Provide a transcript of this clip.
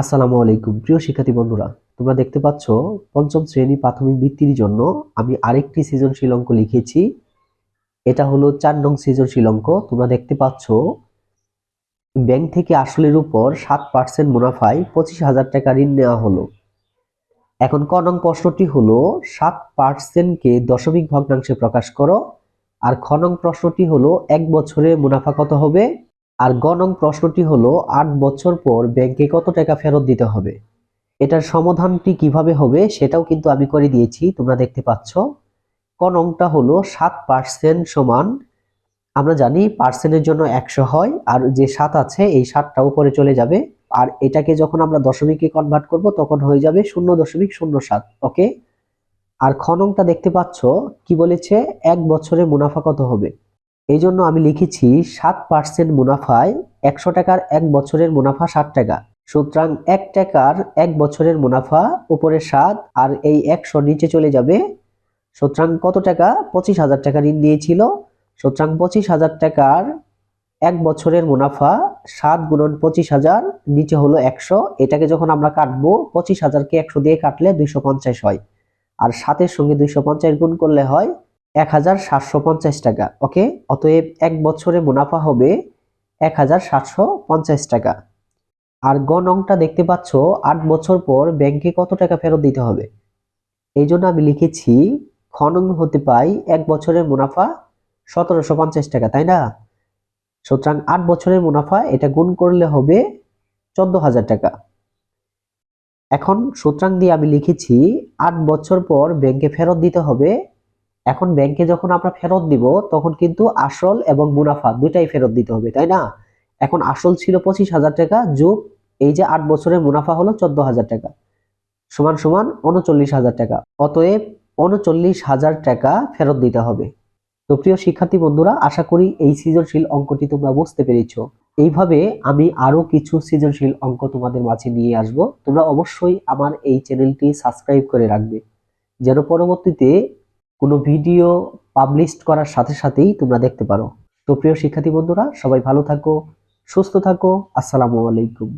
আসসালামু আলাইকুম। প্রিয় শিক্ষার্থী বন্ধুরা, তোমরা দেখতে পাচ্ছ পঞ্চম শ্রেণি প্রাথমিক বৃত্তির জন্য আমি আরেকটি সৃজনশীল অঙ্ক লিখেছি। এটা হলো চার নং সৃজনশীল অঙ্ক। তোমরা দেখতে পাচ্ছ ব্যাংক থেকে আসলের উপর সাত পার্সেন্ট মুনাফায় পঁচিশ হাজার টাকা ঋণ নেওয়া হলো। এখন ক নং প্রশ্নটি হলো, সাত পার্সেন্টকে দশমিক ভগ্নাংশে প্রকাশ করো। আর খ নং প্রশ্নটি হলো, এক বছরে মুনাফা কত হবে? আর গ নং প্রশ্নটি হলো, আট বছর পর ব্যাংকে কত টাকা ফেরত দিতে হবে? এটার সমাধানটি কীভাবে হবে সেটাও কিন্তু আমি করে দিয়েছি, তোমরা দেখতে পাচ্ছ। ক নংটা হলো সাত পার্সেন্ট সমান, আমরা জানি পার্সেন্টের জন্য একশো হয়, আর যে সাত আছে এই সাতটা উপরে চলে যাবে। আর এটাকে যখন আমরা দশমিকে কনভার্ট করব, তখন হয়ে যাবে শূন্য দশমিক শূন্য সাত ওকে আর খ নংটা দেখতে পাচ্ছ কি বলেছে, এক বছরে মুনাফা কত হবে? এই জন্য আমি লিখেছি সাত পার্সেন্ট মুনাফায় একশো টাকার এক বছরের মুনাফা ষাট টাকা। সুতরাং এক টাকার এক বছরের মুনাফা উপরে সাত আর এই একশো নিচে চলে যাবে। সুতরাং কত টাকা? পঁচিশ হাজার টাকা ঋণ দিয়েছিল। সুতরাং পঁচিশ হাজার টাকার এক বছরের মুনাফা সাত গুণন পঁচিশ হাজার নিচে হলো একশো। এটাকে যখন আমরা কাটবো, পঁচিশ হাজারকে একশো দিয়ে কাটলে দুইশো পঞ্চাশ হয়। আর সাতের সঙ্গে দুইশো পঞ্চাশ গুণ করলে হয় এক হাজার সাতশো পঞ্চাশ টাকা, ওকে? অতএব এক বছরে মুনাফা হবে এক হাজার সাতশো পঞ্চাশ টাকা। আর গ নংটা দেখতে পাচ্ছ, আট বছর পর ব্যাংকে কত টাকা ফেরত দিতে হবে? এই জন্য আমি লিখেছি, খ নং হতে পাই এক বছরের মুনাফা সতেরোশো পঞ্চাশ টাকা, তাই না? সুতরাং আট বছরের মুনাফা, এটা গুণ করলে হবে চোদ্দ হাজার টাকা। এখন সুতরাং দিয়ে আমি লিখেছি, আট বছর পর ব্যাংকে ফেরত দিতে হবে এখন ব্যাংকে যখন আমরা ফেরত দিব, তখন কিন্তু আসল এবং মুনাফা দুটাই ফেরত দিতে হবে, তাই না? এখন আসল ছিল পঁচিশ হাজার টাকা, যোগ এই যে আট বছরের মুনাফা হলো চোদ্দ হাজার টাকা। সমান সমান উনচল্লিশ হাজার টাকা। অতএব উনচল্লিশ হাজার টাকা ফেরত দিতে হবে। তো প্রিয় শিক্ষার্থী বন্ধুরা, আশা করি এই সৃজনশীল অঙ্কটি তোমরা বুঝতে পেরেছ। এইভাবে আমি আরও কিছু সৃজনশীল অঙ্ক তোমাদের মাঝে নিয়ে আসব। তোমরা অবশ্যই আমার এই চ্যানেলটি সাবস্ক্রাইব করে রাখবে। যেন পরবর্তীতে কোনো ভিডিও পাবলিশ করার সাথে সাথেই তোমরা দেখতে পারো। তো প্রিয় শিক্ষার্থী বন্ধুরা, সবাই ভালো থাকো, সুস্থ থাকো, আসসালামু আলাইকুম।